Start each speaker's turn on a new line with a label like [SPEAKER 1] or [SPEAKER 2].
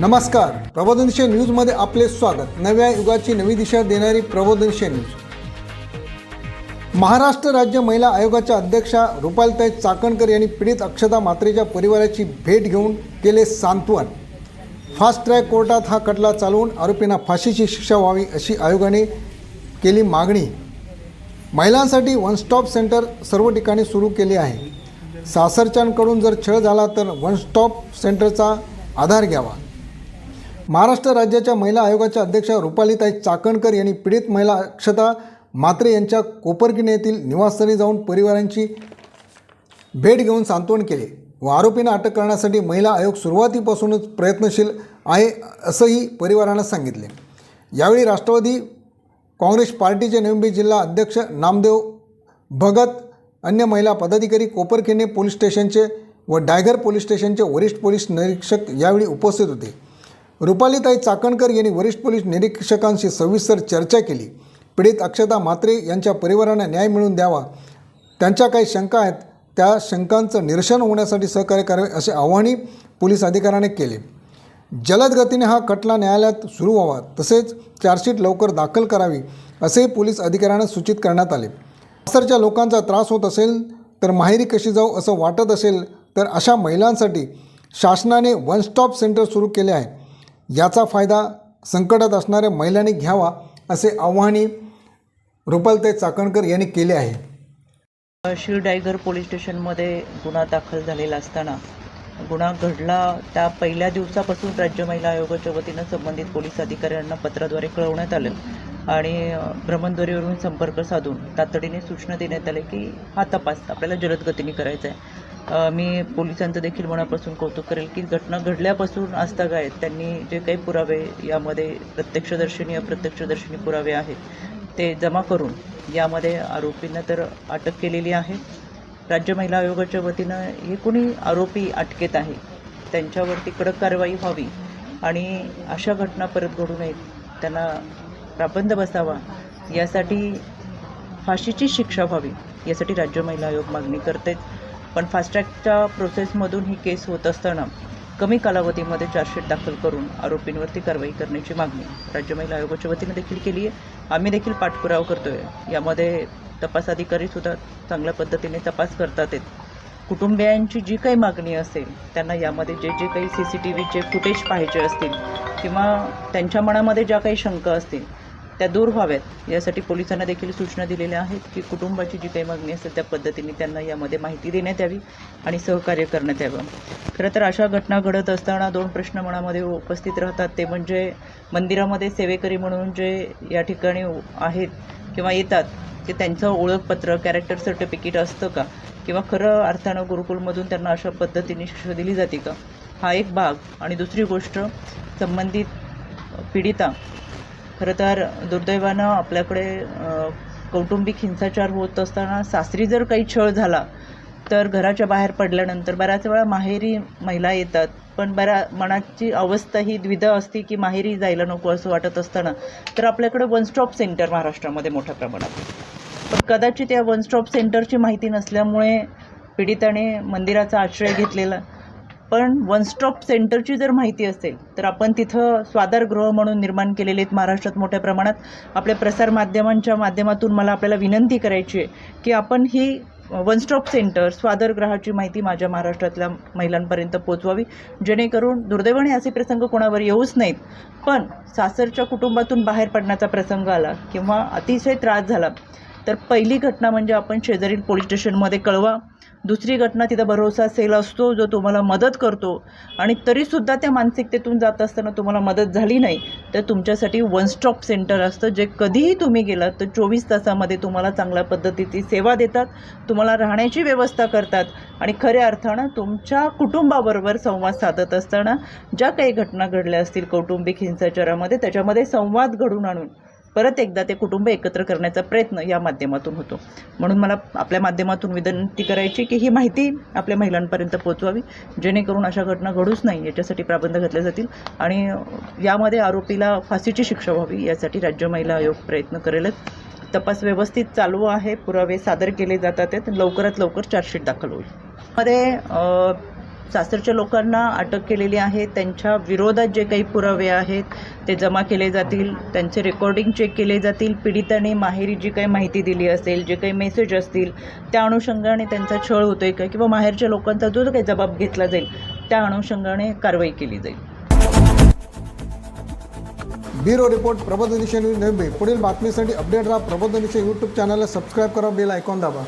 [SPEAKER 1] नमस्कार. प्रबोधनशे न्यूजमध्ये आपले स्वागत. नव्या युगाची नवी दिशा देणारी प्रबोधनशे न्यूज. महाराष्ट्र राज्य महिला आयोगाच्या अध्यक्षा रुपालताई चाकणकर यांनी पीडित अक्षता मात्रेच्या परिवाराची भेट घेऊन केले सांत्वन. फास्ट ट्रॅक कोर्टात हा खटला चालवून आरोपींना फाशीची शिक्षा व्हावी अशी आयोगाने केली मागणी. महिलांसाठी वन स्टॉप सेंटर सर्व ठिकाणी सुरू केले आहे. सासरच्यांकडून जर छळ झाला तर वन स्टॉप सेंटरचा आधार घ्यावा. महाराष्ट्र राज्याच्या महिला आयोगाच्या अध्यक्षा रुपालीताई चाकणकर यांनी पीडित महिला अक्षता मात्रे यांच्या कोपरगिने येथील निवासस्थळी जाऊन परिवारांची भेट घेऊन सांत्वन केले व आरोपींना अटक करण्यासाठी महिला आयोग सुरुवातीपासूनच प्रयत्नशील आहे असंही परिवारानं सांगितले. यावेळी राष्ट्रवादी काँग्रेस पार्टीचे नवी जिल्हा अध्यक्ष नामदेव भगत अन्य महिला पदाधिकारी कोपरखेने पोलीस स्टेशनचे व डायगर पोलीस स्टेशनचे वरिष्ठ पोलीस निरीक्षक यावेळी उपस्थित होते. रुपालीताई चाकणकर यांनी वरिष्ठ पोलीस निरीक्षकांशी सविस्तर चर्चा केली. पीडित अक्षता मात्रे यांच्या परिवारांना न्याय मिळवून द्यावा. त्यांच्या काही शंका आहेत त्या शंकांचं निरसन होण्यासाठी सहकार्य करावे असे आवाहनही पोलीस अधिकाऱ्याने केले. जलद गतीने हा खटला न्यायालयात सुरू व्हावा तसेच चार्जशीट लवकर दाखल करावी असेही पोलीस अधिकाऱ्यांना सूचित करण्यात आले. सासरच्या लोकांचा त्रास होत असेल तर माहेरी कशी जाऊ असं वाटत असेल तर अशा महिलांसाठी शासनाने वन स्टॉप सेंटर सुरू केले आहे. याचा फायदा संकटात असणाऱ्या महिलांनी घ्यावा असे आव्हानही रुपालताई चाकणकर यांनी केले आहे.
[SPEAKER 2] शिरडायगर पोलीस स्टेशनमध्ये गुन्हा दाखल झालेला असताना गुन्हा घडला. त्या पहिल्या दिवसापासून राज्य महिला आयोगाच्या वतीनं संबंधित पोलीस अधिकाऱ्यांना पत्राद्वारे कळवण्यात आलं आणि भ्रमणद्वारीवरून संपर्क साधून तातडीने सूचना देण्यात आल्या की हा तपास आपल्याला जलद गतीने करायचा आहे. मी पोलिसांचं देखील मनापासून कौतुक करेल की घटना घडल्यापासून आजतागायत त्यांनी जे काही पुरावे यामध्ये प्रत्यक्षदर्शनी अप्रत्यक्षदर्शनी पुरावे आहेत ते जमा करून यामध्ये आरोपींना तर अटक केलेली आहे. राज्य महिला आयोगाच्या वतीनं हे कोणी आरोपी अटकेत आहे त्यांच्यावरती कडक कारवाई व्हावी आणि अशा घटना परत घडू नयेत त्यांना प्राबंध बसावा यासाठी फाशीची शिक्षा व्हावी यासाठी राज्य महिला आयोग मागणी करतेच पण फास्ट्रॅकच्या प्रोसेसमधून ही केस होत असताना कमी कालावधीमध्ये चार्जशीट दाखल करून आरोपींवरती कारवाई करण्याची मागणी राज्य महिला आयोगाच्या वतीनं देखील केली आहे. आम्ही देखील पाठपुरावा करतोय. यामध्ये तपास अधिकारी सुद्धा चांगल्या पद्धतीने तपास करतात आहेत. कुटुंबियांची जी काही मागणी असेल त्यांना यामध्ये जे जे काही सी सी टी व्हीचे फुटेज पाहिजे असतील किंवा त्यांच्या मनामध्ये ज्या काही शंका असतील त्या दूर व्हाव्यात. यासाठी पोलिसांना देखील सूचना दिलेल्या आहेत की कुटुंबाची जी काही मागणी असेल त्या पद्धतीने त्यांना यामध्ये माहिती देण्यात यावी आणि सहकार्य करण्यात यावं. खरं तर अशा घटना घडत असताना दोन प्रश्न मनामध्ये उपस्थित राहतात. ते म्हणजे मंदिरामध्ये सेवेकरी म्हणून जे या ठिकाणी आहेत किंवा येतात ते त्यांचं ओळखपत्र कॅरेक्टर सर्टिफिकेट असतं का? किंवा खरं अर्थानं गुरुकुलमधून त्यांना अशा पद्धतीने शिक्षा दिली जाते का? हा एक भाग. आणि दुसरी गोष्ट संबंधित पीडिता खरं तर दुर्दैवानं आपल्याकडे कौटुंबिक हिंसाचार होत असताना सासरी जर काही छळ झाला तर घराच्या बाहेर पडल्यानंतर बऱ्याच वेळा माहेरी महिला येतात. पण बऱ्या मनाची अवस्था ही द्विधा असते की माहेरी जायला नको असं वाटत असताना तर आपल्याकडे वन स्टॉप सेंटर महाराष्ट्रामध्ये मोठ्या प्रमाणात. पण कदाचित या वन स्टॉप सेंटरची माहिती नसल्यामुळे पीडिताने मंदिराचा आश्रय घेतलेला पण वन स्टॉप सेंटरची जर माहिती असेल तर आपण तिथं स्वादारगृह म्हणून निर्माण केलेले आहेत महाराष्ट्रात मोठ्या प्रमाणात. आपल्या प्रसारमाध्यमांच्या माध्यमातून मला आपल्याला विनंती करायची आहे की आपण ही वन स्टॉप सेंटर स्वादरग्रहाची माहिती माझ्या महाराष्ट्रातल्या महिलांपर्यंत पोचवावी जेणेकरून दुर्दैवाने असे प्रसंग कोणावर येऊच नाहीत. पण सासरच्या कुटुंबातून बाहेर पडण्याचा प्रसंग आला किंवा अतिशय त्रास झाला तर पहिली घटना म्हणजे आपण शेजारील पोलीस स्टेशनमध्ये कळवा. दुसरी घटना तिथं भरोसा सेल असतो जो तुम्हाला मदत करतो. आणि तरीसुद्धा त्या मानसिकतेतून जात असताना तुम्हाला मदत झाली नाही तर तुमच्यासाठी वन स्टॉप सेंटर असतं जे कधीही तुम्ही गेलात तर चोवीस तासामध्ये तुम्हाला चांगल्या पद्धतीची सेवा देतात तुम्हाला राहण्याची व्यवस्था करतात आणि खऱ्या अर्थानं तुमच्या कुटुंबाबरोबर संवाद साधत असताना ज्या काही घटना घडल्या असतील कौटुंबिक हिंसाचारामध्ये त्याच्यामध्ये संवाद घडून आणून. परत एकदा ते कुटुंब एकत्र करण्याचा प्रयत्न या माध्यमातून होतो. म्हणून मला आपल्या माध्यमातून विनंती करायची की ही माहिती आपल्या महिलांपर्यंत पोहोचवावी जेणेकरून अशा घटना घडूच नाही याच्यासाठी प्राबंध घातले जातील आणि यामध्ये आरोपीला फाशीची शिक्षा व्हावी यासाठी राज्य महिला आयोग प्रयत्न करेलच. तपास व्यवस्थित चालू आहे पुरावे सादर केले जातात आहेत लवकरात लवकर चार्जशीट दाखल होईल. मध्ये सासरच्या लोकांना अटक केलेली आहे. त्यांच्या विरोधात जे काही पुरावे आहेत ते जमा केले जातील. त्यांचे रेकॉर्डिंग चेक केले जातील. पीडिताने माहेरी जी काही माहिती दिली असेल जे काही मेसेज असतील त्या अनुषंगाने त्यांचा छळ होतो आहे का? किंवा माहेरच्या लोकांचा जो काही जबाब घेतला जाईल त्या अनुषंगाने कारवाई केली जाईल.
[SPEAKER 1] ब्युरो रिपोर्ट प्रबोधनिशी न्यूज नवी पुढील बातमीसाठी अपडेट राहा प्रबोधनिशी यूट्यूब चॅनलला सबस्क्राईब करा बेल आयकॉन दाबा.